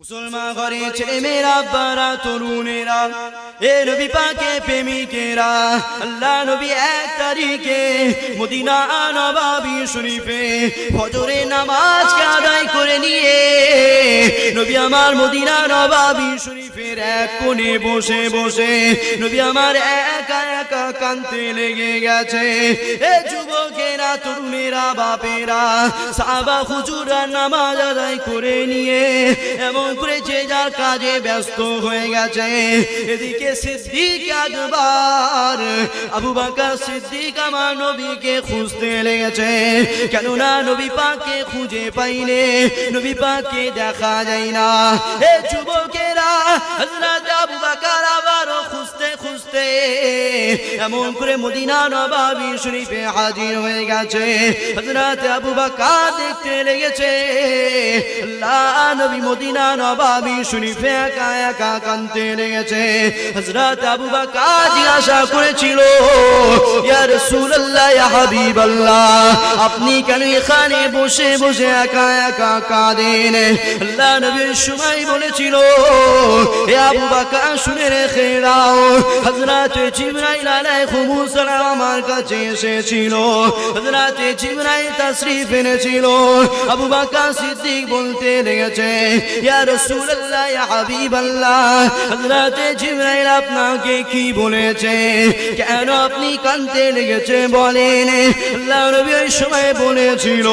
মুসলমান ঘরে ছেলে মেয়েরা, বারা, তরুণেরা, এ নবী পাকে প্রেমিকেরা, আল্লাহ নবী এক তারিখে মদিনা নবাবি শরীফে ফজরে নামাজকে আদায় করে নিয়ে নবী আমার মদিনা নবাবি শরীফের এক কোণে বসে বসে নবী আমার একা একা কানতে লেগে গেছে। এ তরুণেরা, বাপেরা সাবা নামাজ আদায় করে নিয়ে যার কাজে ব্যস্ত হয়ে গেছে। এদিকে সিদ্দিক আবু সিদ্দিক আমার নবীকে খুঁজতে লেগেছে। কেননা নবী পাকে খুঁজে পাইলে নবী পাকে দেখা যায় না। এ যুবকেরা আবু খুঁজতে এমন করে মদিনা নবাবি শরীফে হাজির হয়ে গেছে। হযরত আবু বাকার দেখতে লেগেছে। নবী মদিনা নবাবি শরীফে একা একা কানতে লেগেছে। হযরত আবু বাকার জিজ্ঞাসা করেছিল, ইয়া রাসূলুল্লাহ, ইয়া হাবিবাল্লাহ, আপনি কেন এখানে বসে বসে একা একা কাঁদেন? আল্লাহ নবীর সময় বলেছিল, এ আবু বাকার, শুনে রেখে দাও। হযরত জিবরাইল আলাইহিস সালাম আমার কাছে এসেছিল। হযরত জিবরাইল তাশরীফ এনেছিল। আবু বাকার সিদ্দিক বলতে লেগেছে, ইয়া রাসূলুল্লাহ, ইয়া হাবিবাল্লাহ। জিবরাইল আপনাকে কি বলেছে? কেন আপনি কানতে লেগেছে বলেন? আল্লাহ নবী ওই সময় বলেছিল,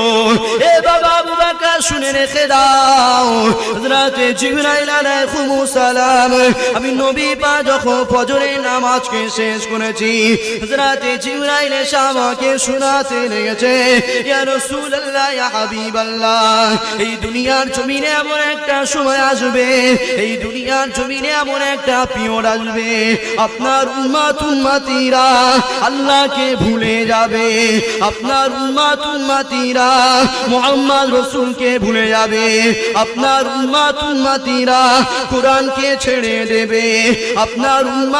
এ বাবা আবু বাকার, শুনে রেখে দাও। হযরত জিবরাইল আলাইহিস সালাম আমি নবী পা যখন ফজরের নামাজকে শেষ করেছি। হযরত জিবরাইল আমাকে শোনাতে লেগেছে, ইয়া রাসূলুল্লাহ, ইয়া হাবিবাল্লাহ, এই দুনিয়ার জমিনে এমন একটা সময় আসবে, এই দুনিয়ার জমিনে এমন একটা পিয়র আসবে, আপনার উম্মাত উম্মাতিরা আল্লাহকে ভুলে যাবে, আপনার উম্মাত উম্মাতিরা মুহাম্মদ রাসূলকে ভুলে যাবে, আপনার উম্মাত উম্মাতিরা কোরআনকে ছেড়ে দেবে, আপনার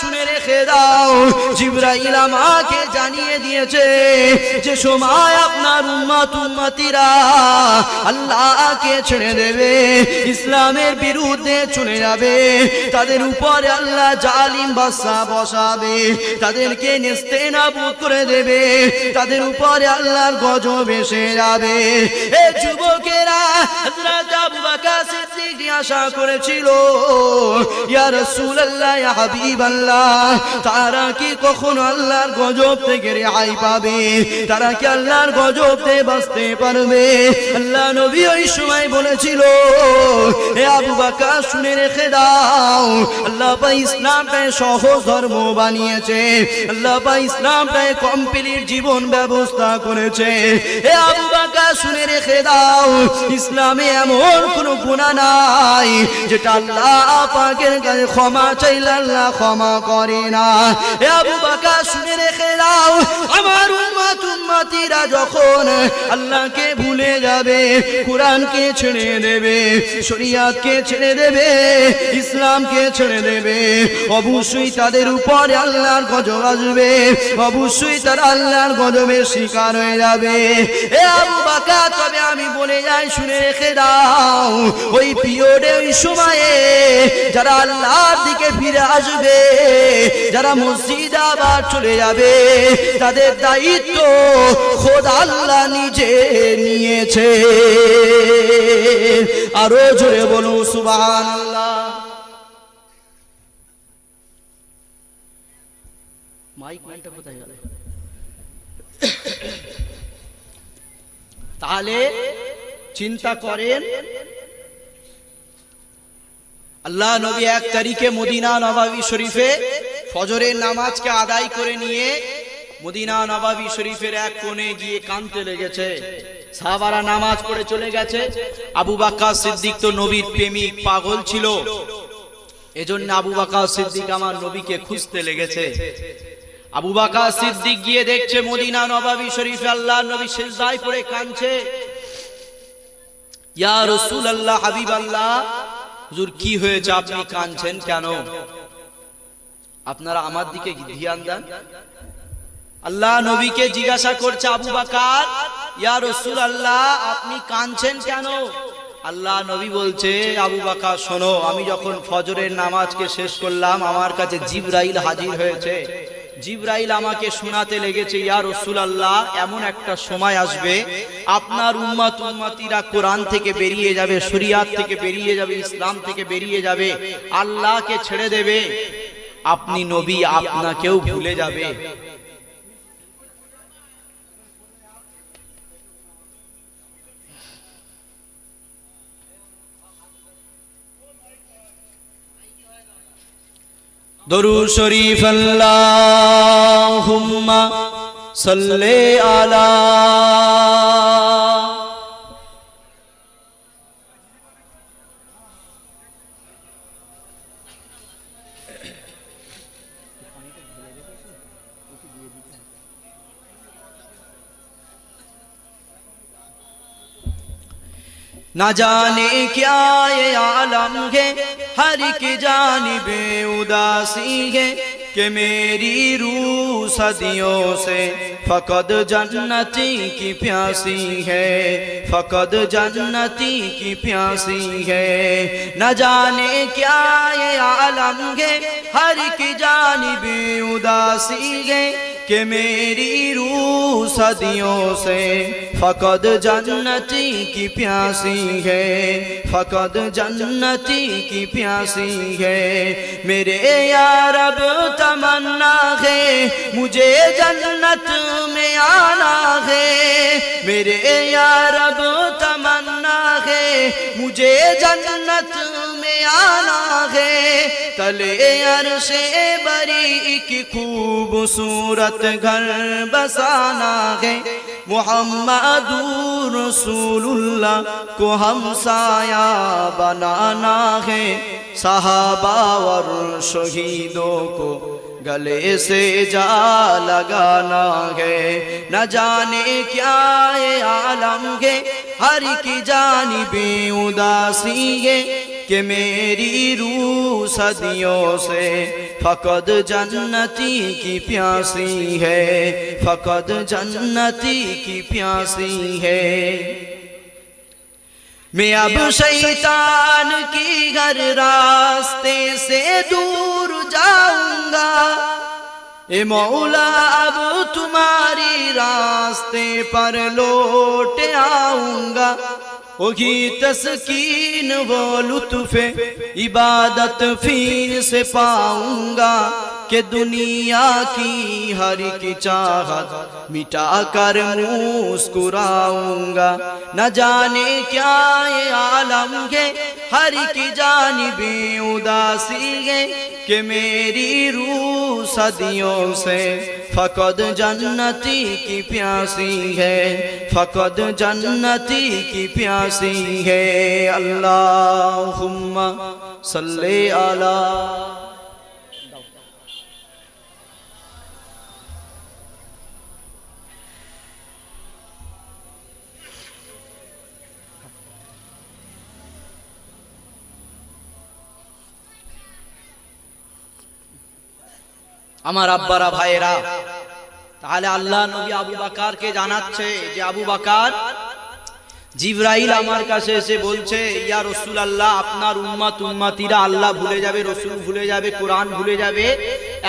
শুনে রেখে দাও। জিবরাইল আমাকে জানিয়ে দিয়েছে যে সময় আপনার উম্মাত, উম্মাতিরা আল্লাহকে ছেড়ে দেবে, ইসলামের বিরুদ্ধে চলে যাবে। তাদের উপরে আল্লাহ জালিম বাসা বসাবে, তাদেরকে নেস্তে নাবুদ করে দেবে, তাদের উপরে আল্লাহর গজব এসে যাবে। এ যুবকেরা আশা করেছিল, ইয়া রাসূলুল্লাহ, ইয়া তারা কি কখনো আল্লাহর গজব থেকে রেহাই পাবে? তারা কি আল্লাহর গজব থেকে বাঁচতে পারবে? আল্লাহ নবী ওই সময় বলেছিল হে আবু বকর, শুনে রেখে দাও। আল্লাহ পাক ইসলামটাকে সহজ ধর্ম বানিয়েছে। আল্লাহ পাক ইসলামটাকে কমপ্লিট জীবন ব্যবস্থা করেছে। হে আবু বকর, শুনে রেখে দাও, ইসলামে এমন কোনো গুনাহ নাই, যেটা আল্লাহ পাকের ক্ষমা চাইলে আল্লাহ ক্ষমা করে না। আবু বকর শুনে রেখে দাও, আমার উম্মত উম্মতিরা যখন আল্লাহকে ভুলে যাবে, কোরআনকে ছেড়ে দেবে, শরিয়াতকে ছেড়ে দেবে, ইসলামকে ছেড়ে দেবে, অবশ্যই তাদের উপরে আল্লাহর গজব আসবে, অবশ্যই তারা আল্লাহর গজবের শিকার হয়ে যাবে। এ আবু বাকা তবে আমি বলে যাই, শুনে রেখে দাও, ওই পিরিয়ডে ওই সময়ে যারা আল্লাহর দিকে ফিরে আসবে যারা মুর্শিদাবাদ চলে যাবে, তাদের দায়িত্ব খোদ আল্লাহ নিজে নিয়েছে। আরও জোরে বলুন গেল? তাহলে চিন্তা করেন আল্লাহ নবী এক তারিখে মদিনা নবাবী শরীফে ফজরের নামাজকে আদায় করে নিয়ে মদিনা নবাবী শরীফের এক কোণে গিয়ে কানতে লেগেছে। সাহাবারা নামাজ পড়ে চলে গেছে। আবু বাক্কা সিদ্দিক তো নবীর প্রেমিক, পাগল ছিল। এজন্য আবু বাক্কা সিদ্দিক আমার নবীকে খুঁজতে লেগেছে। আবু বাক্কা সিদ্দিক গিয়ে দেখছে মদিনা নবাবী শরীফে আল্লাহ নবী সেজদায় পড়ে কাঁদছে। ইয়া রসুল আল্লাহ হাবিব আল্লাহ হুজুর, কি হয়েছে? আপনি কাঁদছেন কেন? আপনারা আমার দিকে ধ্যান দেন। আল্লাহ নবীকে জিজ্ঞাসা করছে, আবু বাকার, ইয়া রসুল আল্লাহ আপনি কাঁদছেন কেন? আল্লাহ নবী বলছে, আবু বাকার, শোনো, আমি যখন ফজরের নামাজকে শেষ করলাম, আমার কাছে জিব্রাইল হাজির হয়েছে। জিব্রাইল আমাকে শোনাতে লেগেছে, ইয়া রসুল আল্লাহ এমন একটা সময় আসবে, আপনার উম্মাত উম্মাতিরা কোরআন থেকে বেরিয়ে যাবে, শরিয়াত থেকে বেরিয়ে যাবে, ইসলাম থেকে বেরিয়ে যাবে, আল্লাহকে ছেড়ে দেবে। আপনি নবী, আপনাকেও ভুলে যাবে। দরু শরীফ আল্লাহুম্মা সাল্লি আলা ना जाने क्या ये आलम है ہر کی جانب اداسی ہے کہ میری روح صدیوں سے فقد جنتی کی پیاسی ہے فقد جنتی کی پیاسی ہے۔ نہ جانے کیا یہ عالم ہے، ہر کی جانب اداسی ہے۔ کہ میری روح صدیوں سے فقد جنتی کی پیاسی ہے فقد جنتی کی پیاسی ہے۔ میرے یا رب تمنا ہے، مجھے جنت میں آنا ہے۔ میرے یا رب تمنا ہے، مجھے جنت میں آنا ہے۔ तले अरशे बरी की खूबसूरत घर बसाना है मोहम्मदूर रसूलुल्लाह को हम साया बनाना है सहाबा और शहीदों को گلے سے جا لگانا ہے۔ نہ جانے کیا ہے عالم ہے۔ ہر کی جانبیں اداسی ہے کہ میری روح صدیوں سے۔ فقد جنتی کی پیاسی ہے۔ فقد جنتی کی پیاسی ہے۔ میں اب شیطان کی گھر راستے سے دور जाऊंगा ए मौला अब तुम्हारी रास्ते पर लौट आऊंगा وہی تسکین و لطف عبادت فیر سے پاؤں گا کہ دنیا کی ہر کی چاہت مٹا کر مسکراؤں گا۔ نہ جانے کیا یہ عالم ہے، ہر کی جانبی اداسی ہے کہ میری روح صدیوں سے فقد جنتی کی پیاسی ہے فقد جنتی کی پیاسی ہے۔ اللہم صلی اللہ আমার আব্বারা, ভাইয়েরা, তাহলে আল্লাহ নবী আবু বাকারকে জানাচ্ছে যে, আবু বাকার, জিব্রাইল আমার কাছে এসে বলছে, ইয়া রসুল আল্লাহ আপনার উম্মাত, উম্মাতিরা আল্লাহ ভুলে যাবে, রসুল ভুলে যাবে, কোরআন ভুলে যাবে।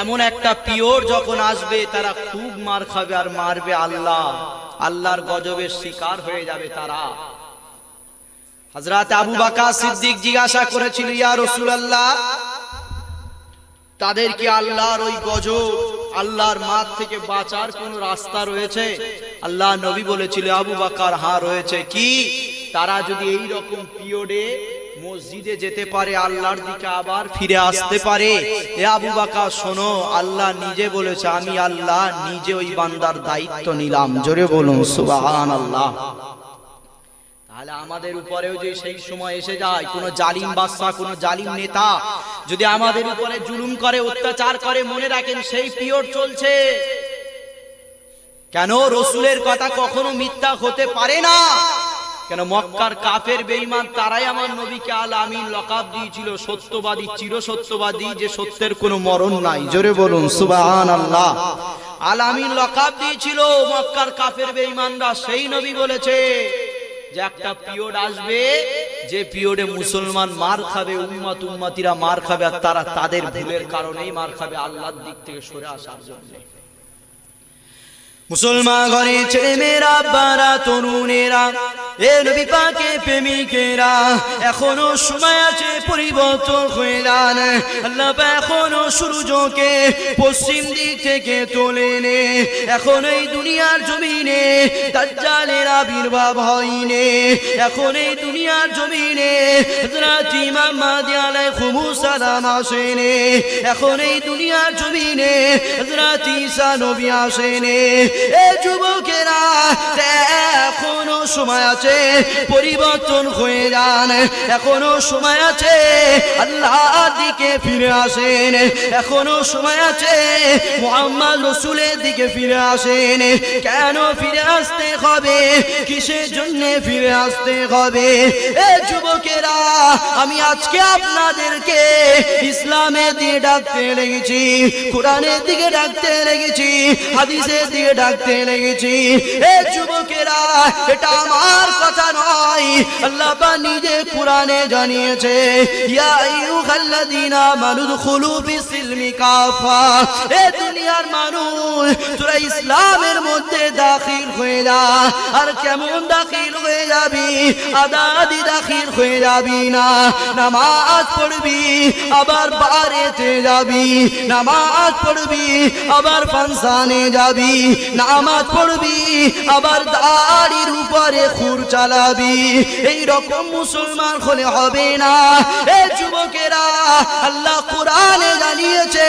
এমন একটা পিওর যখন আসবে, তারা খুব মার খাবে আর মারবে আল্লাহ। আল্লাহর গজবের শিকার হয়ে যাবে তারা। হজরত আবু বাকা সিদ্দিক জিজ্ঞাসা করেছিল, ইয়া রসুল আল্লাহ তাদের কি আল্লাহর ওই গজব আল্লাহর মাঠ থেকে বাঁচার কোন রাস্তা রয়েছে? আল্লাহ নবী বলেছিল আবু বাকার হা রয়েছে কি? তারা যদি এই রকম পিরিয়ডে মসজিদে যেতে পারে আল্লাহর দিকে আবার ফিরে আসতে পারে। এ আবু বাকা শোনো আল্লাহ নিজে বলেছে আমি আল্লাহ নিজে ওই বান্দার দায়িত্ব নিলাম। জোরে বলুন সুবাহান আল্লাহ তাহলে আমাদের উপরেও যে সেই সময় এসে যায় কোন জালিম বাদশা কোন জালিম নেতা যদি আমাদের উপরে জুলুম করে, অত্যাচার করে, মনে রাখেন সেই পিরিয়ড চলছে। কেন রসুলের কথা কখনো মিথ্যা হতে পারে না? কেন মক্কার কাফের বেঈমান তারাই আমার নবীকে আল আমিন লকাব দিয়েছিল? সত্যবাদী চির সত্যবাদী যে সত্যের কোনো মরণ নাই। জোরে বলুন সুবাহান আল্লাহ আল আমিন লকাব দিয়েছিল মক্কার কাফের বেঈমানরা, সেই নবী বলেছে। যে একটা পিরিয়ড আসবে যে পিরিয়ডে মুসলমান মার খাবে, উম্মাত উম্মাতিরা মার খাবে আর তারা তাদের ভুলের কারণেই মার খাবে আল্লাহর দিক থেকে সরে আসার জন্য। মুসলমান ঘরে ছেলে মেয়েরা, বারা, তরুণেরা, এ নবী পাকে প্রেমিকেরা, এখনও সময় আছে পরিবর্তন হয়ে আল্লাহ এখনও সূর্যকে পশ্চিম দিক থেকে তোলে নে। এখন এই দুনিয়ার জমিনে দাজ্জালের আবির্ভাব হয়নি। এখন এই দুনিয়ার জমিনে হযরত ইমাম মাহদি আলাইহিস সালাম আসেনে। এখন এই দুনিয়ার জমিনে হযরত ঈসা নবী আসেনে। যুবকেরা, এখনও সময় আছে, পরিবর্তন হয়ে যান। এখনও সময় আছে আল্লাহ দিকে ফিরে আসেন। এখনও সময় আছে, মোহাম্মদ রসুলের দিকে ফিরে আসেন। কেন ফিরে আসতে হবে? কিসের জন্য ফিরে আসতে হবে? এ যুবকেরা, আমি আজকে আপনাদেরকে ইসলামের দিকে ডাকতে লেগেছি, কোরআনের দিকে ডাকতে লেগেছি, হাদিসের দিকে ডাকতে লেগেছি। এ যুবকেরা এটা আমার কথা নয়। আল্লাহ নিজে কোরআনে জানিয়েছে ইসলামের মধ্যে দাখিল হয়ে যা, আর কেমন দাখিল হয়ে যাবি? আদাদি দাখিল হয়ে যাবি না। নামাজ পড়বি, আবার বাড়িতে যাবি। নামাজ পড়বি, আবার ফাংশনে যাবি। নামাজ পড়বি, আবার দাড়ির উপরে খুর চালাবি। এই রকম মুসলমান হলে হবে না। এ যুবকেরা, আল্লাহ কোরআনে জানিয়েছে,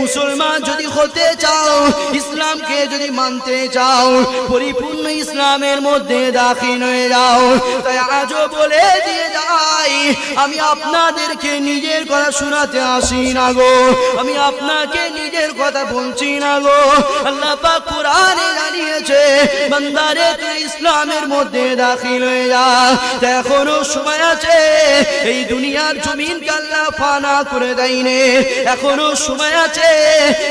মুসলমান যদি হতে চাও, ইসলামকে যদি মানতে চাও, পরিপূর্ণ ইসলামের মধ্যে দাখিল হয়ে যাও। তাই আজও বলে দিয়ে যাই, আমি আপনাদেরকে নিজের কথা শোনাতে আসি না গো। আমি আপনাকে নিজের কথা বলছি না গো। আল্লাহ পাক কোরআনে জানিয়েছে বান্দারে তুই ইসলামের মধ্যে দাখিল হয়ে যা। এখনও সময় আছে। এই দুনিয়ার জমিন আল্লাহ ফানা করে দেয়নি। এখনও সময় আছে।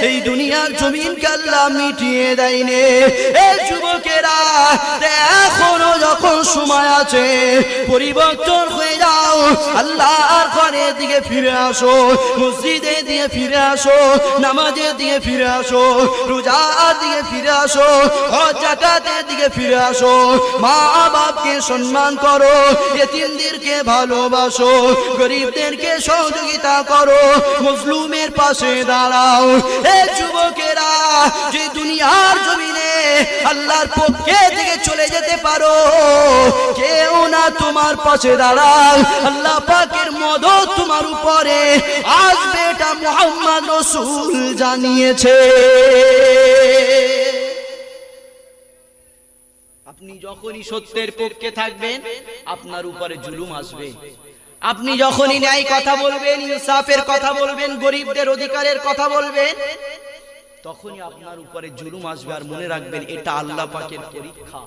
এই দুনিয়ার জমিন আল্লাহ মিটিয়ে দেয়নি। এ যুবকেরা এখনও যখন সময় আছে, পরিবর্তন হয়ে যাও। আল্লাহর ঘরের দিকে ফিরে আসো। মসজিদে দিয়ে ফিরে আসো। নামাজের দিয়ে ফিরে আসো। রোজার দিয়ে ফিরে আসো। হজ, জাকাতের দিকে ফিরে আসো। মা বাপকে সম্মান করো, এতিমদেরকে ভালোবাসো, গরিবদেরকে সহযোগিতা করো, মুসলুমের পাশে দাঁড়াও। এ যুবকেরা, যে দুনিয়ার জমিনে আল্লাহর পক্ষে থেকে চলে যেতে পারো, কেউ না তোমার পাশে দাঁড়াও আল্লাহ পাকের মদত তোমার উপরে আসবে, এটা মোহাম্মদ রসুল জানিয়েছে। আপনি যখনই সত্যের পক্ষে থাকবেন আপনার উপরে জুলুম আসবে। আপনি যখনই ন্যায় কথা বলবেন ইনসাফের কথা বলবেন গরিবদের অধিকারের কথা বলবেন তখনই আপনার উপরে জুলুম আসবে আর মনে রাখবেন এটা আল্লাহ পাকের পরীক্ষা।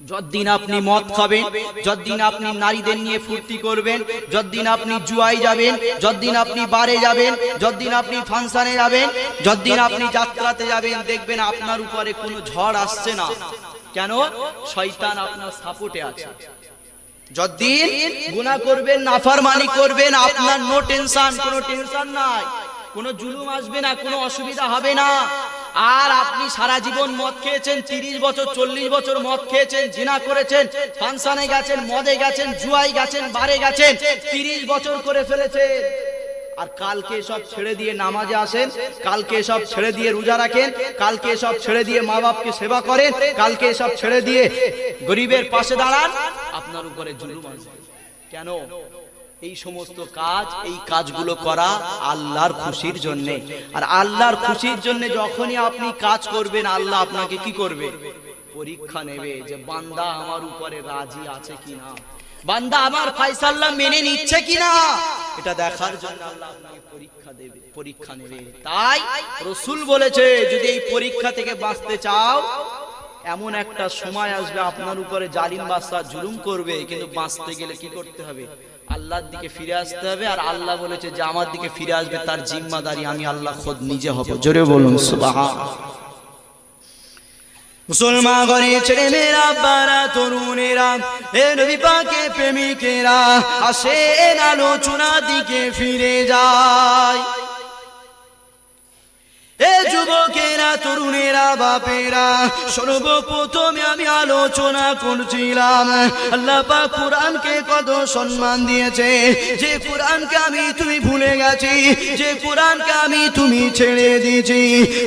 যতদিন আপনি মদ খাবেন যতদিন আপনি নারীদের নিয়ে ফুর্তি করবেন যতদিন আপনি জুয়াই যাবেন যতদিন আপনি বারে যাবেন যতদিন আপনি ফাংশনে যাবেন যতদিন আপনি যাত্রাতে যাবেন দেখবেন আপনার উপরে কোনো ঝড় আসছে না। কেন? শয়তান আপনার সাপোর্টে আছে। যতদিন গুনাহ করবেন নাফরমানি করবেন আপনার নো টেনশন কোনো টেনশন নাই। কোনো জুলুম আসবে না কোনো অসুবিধা হবে না। আর আপনি সারা জীবন মদ খেয়েছেন তিরিশ বছর চল্লিশ বছর মদ খেয়েছেন জিনা করেছেন ফাংশনে গেছেন মদে গেছেন জুয়াই গেছেন বারে গেছেন তিরিশ বছর করে ফেলেছেন। আর কালকে সব ছেড়ে দিয়ে নামাজে আসেন, কালকে সব ছেড়ে দিয়ে রোজা রাখেন, কালকে সব ছেড়ে দিয়ে মা বাপকে সেবা করেন, কালকে সব ছেড়ে দিয়ে গরিবের পাশে দাঁড়ান, আপনার উপরে জুলুম আসবে কেন? এই সমস্ত কাজ, এই কাজগুলো করা আল্লাহর খুশির জন্য। আর আল্লাহর খুশির জন্য যখনই আপনি কাজ করবেন, আল্লাহ আপনাকে কি করবে? পরীক্ষা নেবে যে বান্দা আমার উপরে রাজি আছে কিনা। বান্দা আমার ফাইসাল্লাহ মেনে নিচ্ছে কিনা? এটা দেখার জন্য আল্লাহ পরীক্ষা দেবে পরীক্ষা নেবে। তাই রসুল বলেছে যদি এই পরীক্ষা থেকে বাঁচতে চাও এমন একটা সময় আসবে আপনার উপরে জালিম বাদশা জুলুম করবে কিন্তু বাঁচতে গেলে কি করতে হবে? আল্লাহর দিকে ফিরে আসতে হবে আর আল্লাহ বলেছে যে আমার দিকে ফিরে আসবে তার জিম্মাদারি আমি আল্লাহ খোদ নিজে হব। জোরে বলুন সুবহান। মুসলমান ঘরে ছেড়ে মেরা, বারা তরুণেরা, এ নবী পাকে প্রেমিকেরা আসে আলোচনা দিকে ফিরে যায়। যুবকেরা, তরুণেরা, বাপেরা, সর্বপ্রথমে আমি আলোচনা করছিলাম। আল্লাহ পাক কোরআনকে কত সম্মান দিয়েছে। যে কোরআনকে আমি তুমি ভুলে গেছি, যে কোরআনকে আমি তুমি ছেড়ে দিয়েছি,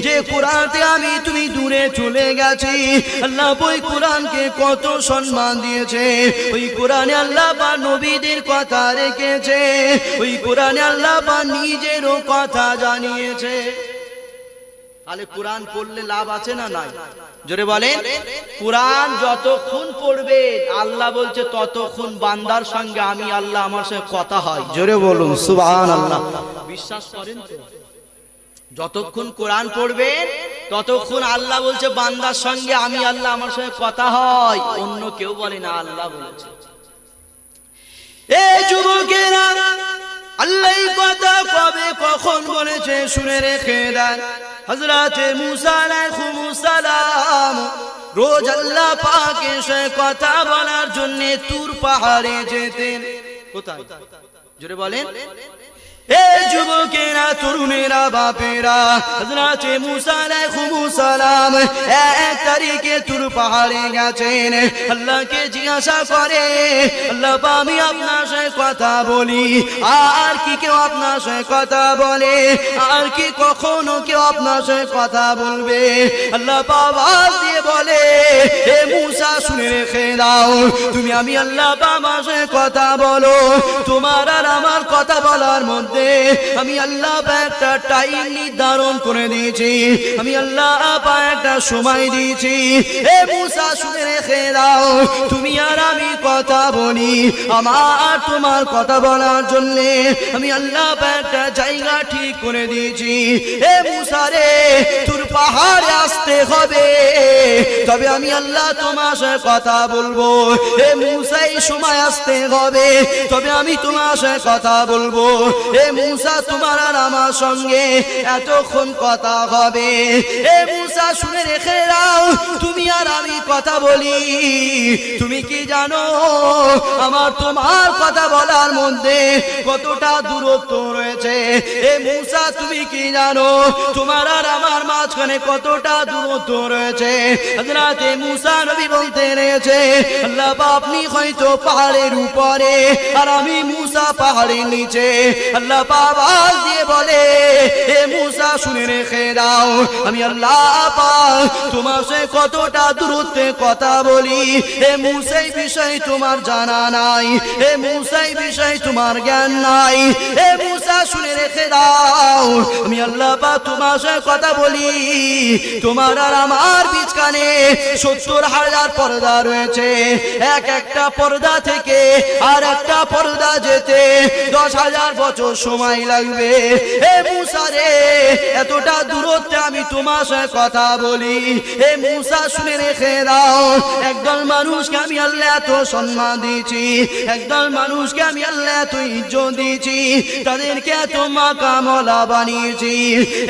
যে কোরআনতে আমি তুমি দূরে চলে গেছি। আল্লাহ ওই কোরআনকে কত সম্মান দিয়েছে। ওই কোরআনে আল্লাহ নবীদের কথা রেখেছে। ওই কোরআনে আল্লাহ নিজেরও কথা জানিয়েছে। তাহলে কোরআন পড়লে লাভ আছে না নাই? জোরে বলে কোরআন যতক্ষণ পড়বে, আল্লাহ বলছে ততক্ষণ বান্দার সঙ্গে আমি আল্লাহ আমার সঙ্গে কথা হয়। জোরে বলুন সুবহান আল্লাহ বিশ্বাস করেন তো? যতক্ষণ কোরআন পড়বেন ততক্ষণ আল্লাহ বলছে বান্দার সঙ্গে আমি আল্লাহ আমার সঙ্গে কথা হয়। অন্য কেউ বলে না, আল্লাহ বলেছে। এ যুবকেরা, আল্লাহ কথা কবে কখন বলেছে, শুনে রেখে দেন। হজরতে মুসা আলাইহিস সালাম রোজ আল্লাহ পাকে সে কথা বলার জন্য তুর পাহাড়ে যেতেন কোথায় জোরে বলেন যুবকেরা, তরুণেরা, বাপেরা এক তারিখে তুর পাহাড়ে গেছেন। আল্লাহকে জিজ্ঞাসা করে, আল্লাহ আমি আপনার সাথে কথা বলি। আর কি কেউ আপনার সাথে কথা বলে, আর কি কখনো কেউ আপনার সাথে কথা বলবে। আল্লাহ আওয়াজ দিয়ে বলে হে মুসা, শুনে রেখে দাও, তুমি আমি আল্লাহ আমার সাথে কথা বলো। তোমার আর আমার কথা বলার মধ্যে আমি আল্লাহ একটা টাইম নির্ধারণ করে দিয়েছি। আমি আল্লাহ একটা সময় দিয়েছি। হে মুসা, শুনে রেখে দাও, তুমি আর আমি কথা বলি। আমার তোমার কথা বলার জন্য আমি আল্লাহ একটা জায়গা ঠিক করে দিয়েছি। হে মুসা রে, তোর পাহাড়ে আসতে হবে। তবে আমি আল্লাহ তোমার সাথে কথা বলব। হে মুসা, এই সময় আসতে হবে। তবে আমি তোমার সাথে কথা বলব। হে মুসা, তোমার আর আমার সঙ্গে এতক্ষণ কথা হবে। হে মুসা, শুনে রেখে দাও, তুমি আর আমি কথা বলি। তুমি কি জানো, আমার তোমার কথা বলার মধ্যে কতটা দূরত্ব রয়েছে। হে মুসা, তুমি কি জানো, তোমার আর আমার মাঝখানে কতটা দূরত্ব রয়েছে। হযরতে মুসা নবী বলতে রয়েছে, আল্লাহ আপনি হয়তো পাহাড়ের উপরে আর আমি মুসা পাহাড়ের নিচে। আল্লাহ আওয়াজ দিয়ে বলে হে মুসা, শুনে রেখে দাও, আমি আল্লাহ পাক তোমার সে কতটা দূরত্বে কথা বলি। হে মুসাই বিষয় তোমার জানা নাই। হে মুসাই বিষয় তোমার জ্ঞান নাই। হে মুসা, শুনে রেখে দাও, আমি আল্লাহ পাক তোমার সাথে কথা বলি। তোমার আর আমার বিচকানে সত্তর হাজার পর্দা রয়েছে। এক একটা পর্দা থেকে আর একটা পর্দা যেতে দশ হাজার বছর সময় লাগবে। হে মুসা রে, এতটা দূরত্বে আমি তোমার সাথে কথা বলি। হে মুসা, শুনে রেখে দাও, একদল মানুষকে আমি আল্লাহ এত সম্মান দিয়েছি। একদল মানুষকে আমি আল্লাহ এত ইজ্জত দিয়েছি। তাদেরকে এত মাকামলা বানিয়েছি।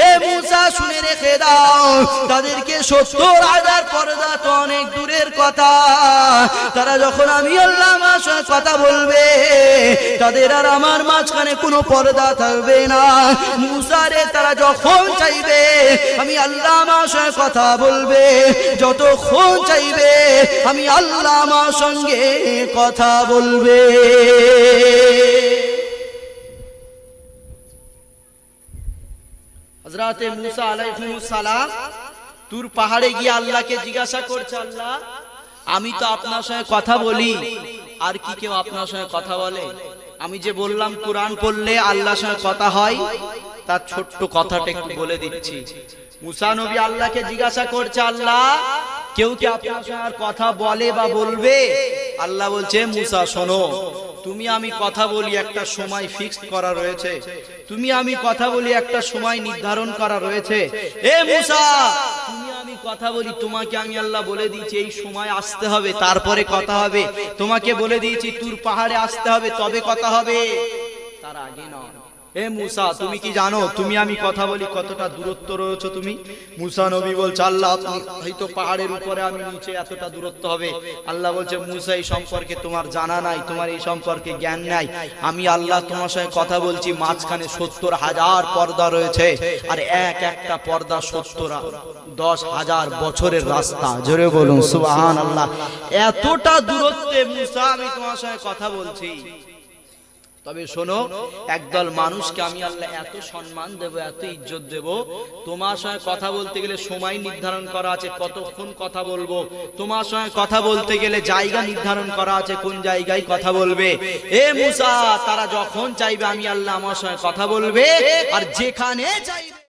হে মুসা, শুনে রেখে দাও, তাদেরকে সত্তর হাজার পর্দা তো অনেক দূরের কথা। তারা যখন আমি আল্লাহ আমার কথা বলবে, তাদের আর আমার মাঝখানে কোনো পর্দা থাকবে না। মুসারে তারা যখন চাইবে, আমি আল্লাহ সঙ্গে কথা বলবে। যতক্ষণ চাইবে, আমি আল্লাহ আমার সঙ্গে কথা বলবে। হজরতে মুসা তুর পাহাড়ে গিয়ে আল্লাহকে জিজ্ঞাসা করছে, আল্লাহ, আমি তো আপনার সঙ্গে কথা বলি। আর কি কেউ আপনার সঙ্গে কথা বলে? আমি যে বললাম কোরআন পড়লে আল্লাহর সঙ্গে কথা হয়, তার ছোট্ট কথাটা একটু বলে দিচ্ছি। মুসা নবী আল্লাহকে জিজ্ঞাসা করছে, আল্লাহ, কেউ কি আপনার সঙ্গে কথা বলে বা বলবে? আল্লাহ বলছে, মুসা, শোনো, তুমি আমি কথা বলি একটা সময় ফিক্সড করা রয়েছে। তুমি আমি কথা বলি একটা সময় নির্ধারণ করা রয়েছে। এ মুসা কথা বলি, তোমাকে আমি আল্লাহ বলে দিয়েছি, এই সময় আসতে হবে, তারপরে কথা হবে। তোমাকে বলে দিয়েছি, তুর পাহাড়ে আসতে হবে, তবে কথা হবে। তার আগে নয়। এ মুসা তুমি কি জানো? তুমি আমি কথা বলি কতটা দূরত্ব রয়েছে তুমি? মুসা নবী বলছে আল্লাহ হয়তো পাহাড়ের উপরে আমি নিচে এতটা দূরত্ব হবে। আল্লাহ বলছে মুসা এই সম্পর্কে তোমার জানা নাই তোমার এই সম্পর্কে জ্ঞান নাই। আমি আল্লাহ তোমার সঙ্গে কথা বলছি মাঝখানে সত্তর হাজার পর্দা রয়েছে আর এক একটা পর্দা সত্তর দশ হাজার বছরের রাস্তা। জোরে বলুন সুবাহান আল্লাহ এতটা দূরত্বে মুসা আমি তোমার সঙ্গে কথা বলছি তবে শোনো, একদল মানুষকে আমি আল্লাহ এত সম্মান দেব, এত ইজ্জত দেব। তোমার সঙ্গে কথা বলতে গেলে সময় নির্ধারণ করা আছে, কতক্ষণ কথা বলব? তোমার সঙ্গে কথা বলতে গেলে জায়গা নির্ধারণ করা আছে, কোন জায়গায় কথা বলবে? এ মুসা, তারা যখন চাইবে আমি আল্লাহ আমার সঙ্গে কথা বলবে, আর যেখানে চাইবে